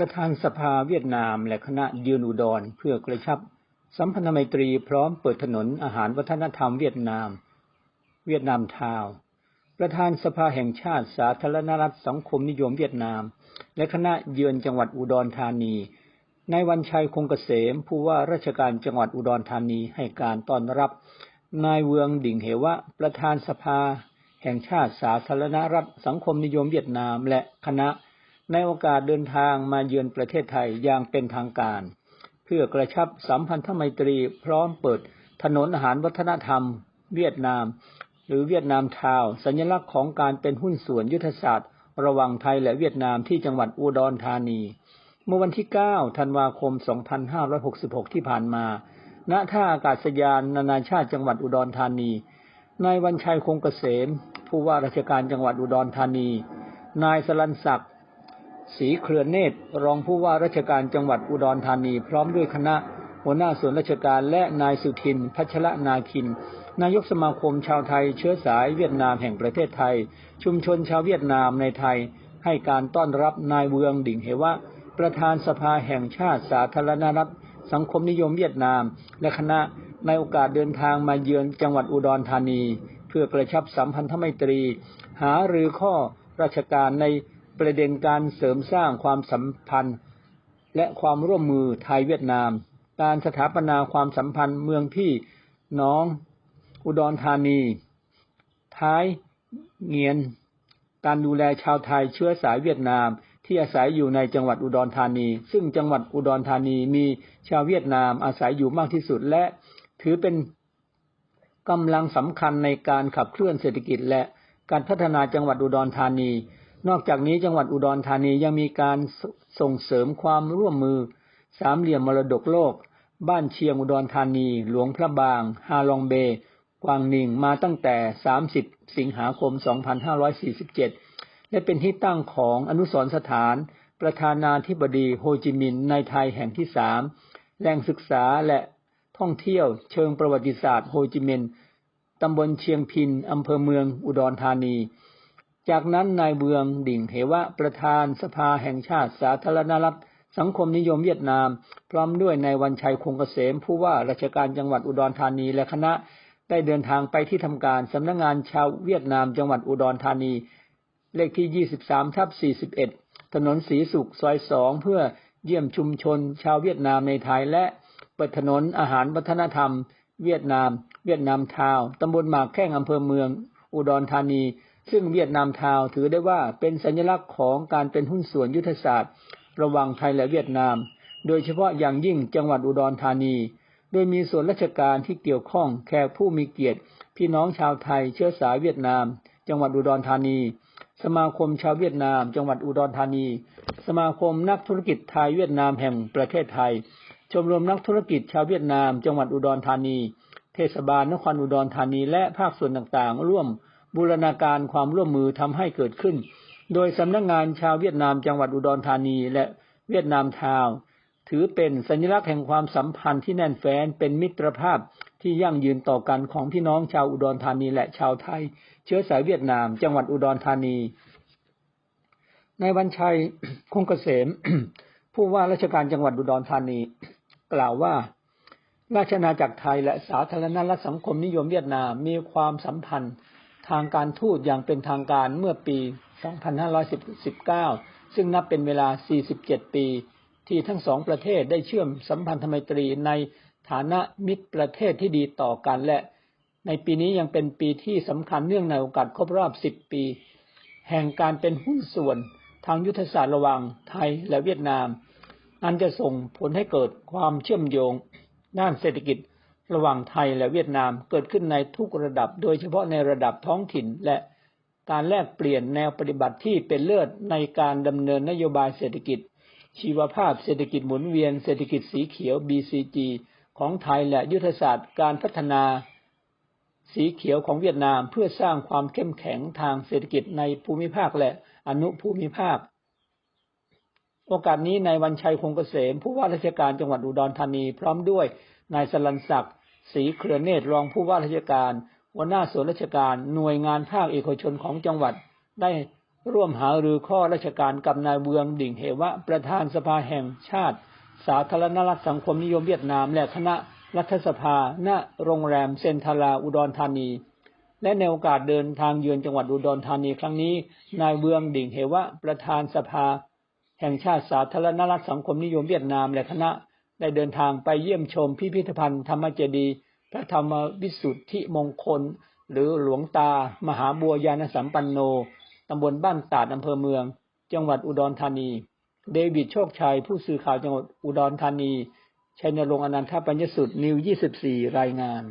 ประธานสภาเวียดนามและคณะยืนอุดรเพื่อกระชับ สัมพันธไมตรีพร้อมเปิดถนนอาหารวัฒนธรรมเวียดนาม เวียดนามทาวประธานสภาแห่งชาติสาธารณรัฐสังคมนิยมเวียดนาม และคณะเยือนจังหวัดอุดรธานีในวันชัยคงเกษม ผู้ว่าราชการจังหวัดอุดรธานีให้การต้อนรับ นายเวืองดิ่งเหวะ ประธานสภา แห่งชาติสาธารณรัฐสังคมนิยมเวียดนาม และคณะ ในโอกาสเดินทางมาเยือนประเทศไทยอย่างเป็นทางการ เพื่อกระชับสัมพันธไมตรีพร้อมเปิดถนนอาหารวัฒนธรรม เวียดนาม หรือเวียดนามทาวสัญลักษณ์ของการเป็นหุ้นส่วนยุทธศาสตร์ ระหว่างไทยและเวียดนามที่จังหวัดอุดรธานี เมื่อวันที่ 9 ธันวาคม 2566 ที่ผ่านมา ณ ท่าอากาศยานนานาชาติจังหวัดอุดรธานี นายวันชัยคงเกษม ผู้ว่าราชการจังหวัดอุดรธานี นายสลันศักดิ์ ศรีเครือเนตร รองผู้ว่าราชการจังหวัดอุดรธานี พร้อมด้วยคณะหัวหน้าส่วนราชการและนายสุทิน พัชระนาคิน นายกสมาคมชาวไทยเชื้อสายเวียดนามแห่งประเทศไทย ชุมชนชาวเวียดนามในไทย ให้การต้อนรับนายเวืองดิ่งเหวะ ประธานสภาแห่งชาติสาธารณรัฐ สังคมนิยมเวียดนาม และคณะในโอกาสเดินทางมาเยือนจังหวัดอุดรธานี เพื่อกระชับสัมพันธไมตรี หารือข้อราชการใน ประเด็นการเสริมสร้างความสัมพันธ์ และความร่วมมือไทยเวียดนาม การสถาปนาความสัมพันธ์เมืองพี่น้อง อุดรธานี ท้ายเงียน การดูแลชาวไทยเชื้อสายเวียดนามที่อาศัยอยู่ในจังหวัดอุดรธานี ซึ่งจังหวัดอุดรธานีมีชาวเวียดนามอาศัยอยู่มากที่สุดและถือเป็นกำลังสำคัญในการขับเคลื่อนเศรษฐกิจและการพัฒนาจังหวัดอุดรธานี นอกจากนี้จังหวัดอุดรธานียังมีการส่งเสริมความร่วมมือ สามเหลี่ยมมรดกโลก บ้านเชียงอุดรธานี หลวงพระบาง ฮาลองเบ กวางนิงมาตั้งแต่ 30 สิงหาคม 2547 และเป็นที่ตั้งของอนุสรณ์สถาน ประธานาธิบดีโฮจิมินห์ในไทยแห่งที่สามแหล่งศึกษาและท่องเที่ยวเชิงประวัติศาสตร์โฮจิมินห์ตำบลเชียงพินอำเภอเมืองอุดรธานี จากนั้นนายเบืองดิ่งเหวะประธานสภาแห่งชาติสาธารณรัฐสังคมนิยมเวียดนาม พร้อมด้วยนายวันชัยคงเกษมผู้ว่าราชการจังหวัดอุดรธานีและคณะได้เดินทางไปที่ทำการสำนักงงานชาวเวียดนามจังหวัดอุดรธานี เลขที่ 23ทับ41 ถนนสีสุขซอย2เพื่อเยี่ยมชุมชน ชาวเวียดนามในไทยและเปิดถนนอาหารวัฒนธรรม เวียดนาม เวียดนามทาวตำบลหมากแข้งอำเภอเมือง อุดรธานี ซึ่งเวียดนามทาวถือได้ว่าเป็นสัญลักษณ์ของการเป็นหุ้นส่วนยุทธศาสตร์ ระหว่างไทยและเวียดนาม โดยเฉพาะอย่างยิ่งจังหวัดอุดรธานี โดยมีส่วนราชการที่เกี่ยวข้องแขกผู้มีเกียรติ พี่น้องชาวไทยเชื้อสายเวียดนาม จังหวัดอุดรธานี สมาคมชาวเวียดนาม จังหวัดอุดรธานี สมาคมนักธุรกิจไทยเวียดนามแห่งประเทศไทย ชมรมนักธุรกิจชาวเวียดนาม จังหวัดอุดรธานี เทศบาลนครอุดรธานีและภาคส่วนต่างๆ ร่วม บูรณาการความร่วมมือทำให้เกิดขึ้น โดยสำนักงงานชาวเวียดนามจังหวัดอุดรธานีและเวียดนามทาวถือเป็นสัญลักษณ์แห่งความสัมพันธ์ที่แน่นแฟ้นเป็นมิตรภาพที่ยั่งยืนต่อกันของพี่น้องชาวอุดรธานีและชาวไทย เชื้อสายเวียดนาม จังหวัดอุดรธานีในวันชัยคงเกษม ผู้ว่าราชการจังหวัดอุดรธานี กล่าวว่า ราชนาจักรไทยและสาธารณรัฐสังคมนิยมเวียดนามมีความสัมพันธ์ ทางการทูตอย่างเป็นทางการเมื่อปี 2519 ซึ่งนับเป็นเวลา 47 ปี ที่ทั้งสองประเทศได้เชื่อมสัมพันธไมตรีในฐานะมิตรประเทศที่ดีต่อกันและ ในปีนี้ยังเป็นปีที่สำคัญเนื่องในโอกาสครบรอบ 10 ปี แห่งการเป็นหุ้นส่วนทางยุทธศาสตร์ระหว่างไทยและเวียดนาม อันจะส่งผลให้เกิดความเชื่อมโยงด้านเศรษฐกิจ ระหว่างไทยและเวียดนามเกิดขึ้นในทุกระดับ โดยเฉพาะในระดับท้องถิ่นและการแลกเปลี่ยนแนวปฏิบัติที่เป็นเลิศในการดำเนินนโยบายเศรษฐกิจ ชีวภาพเศรษฐกิจหมุนเวียนเศรษฐกิจสีเขียว BCG ของไทยและยุทธศาสตร์การพัฒนาสีเขียวของเวียดนามเพื่อสร้างความเข้มแข็งทางเศรษฐกิจในภูมิภาคและอนุภูมิภาค โอกาสนี้ในวันชัยคงเกษมผู้ว่าราชการจังหวัดอุดรธานีพร้อมด้วยนายสลันศักดิ์ ศรีเครือเนตรรองผู้ว่าราชการหัวหน้าส่วนราชการหน่วยงานภาคเอกชนของจังหวัด ได้ร่วมหารือข้อราชการกับนายเวืองดิ่งเหวะ ประธานสภาแห่งชาติ สาธารณรัฐสังคมนิยมเวียดนาม และคณะรัฐสภาณโรงแรมเซนทาราอุดรธานี และในโอกาสเดินทางเยือนจังหวัดอุดรธานีครั้งนี้ นายเวืองดิ่งเหวะ ประธานสภา แห่งชาติสาธารณรัฐสังคมนิยมเวียดนาม และคณะ ได้เดินทางไปเยี่ยมชมพิพิธภัณฑ์ธรรมเจดีย์พระธรรมวิสุทธิมงคล หรือหลวงตา มหาบัวยานสัมปันโนตำบลบ้านตาดอำเภอเมือง จังหวัดอุดรธานี เดวิดโชคชัย ผู้สื่อข่าวจังหวัดอุดรธานีชัยนรงค์อนันทปัญญสุดนิว 24 รายงาน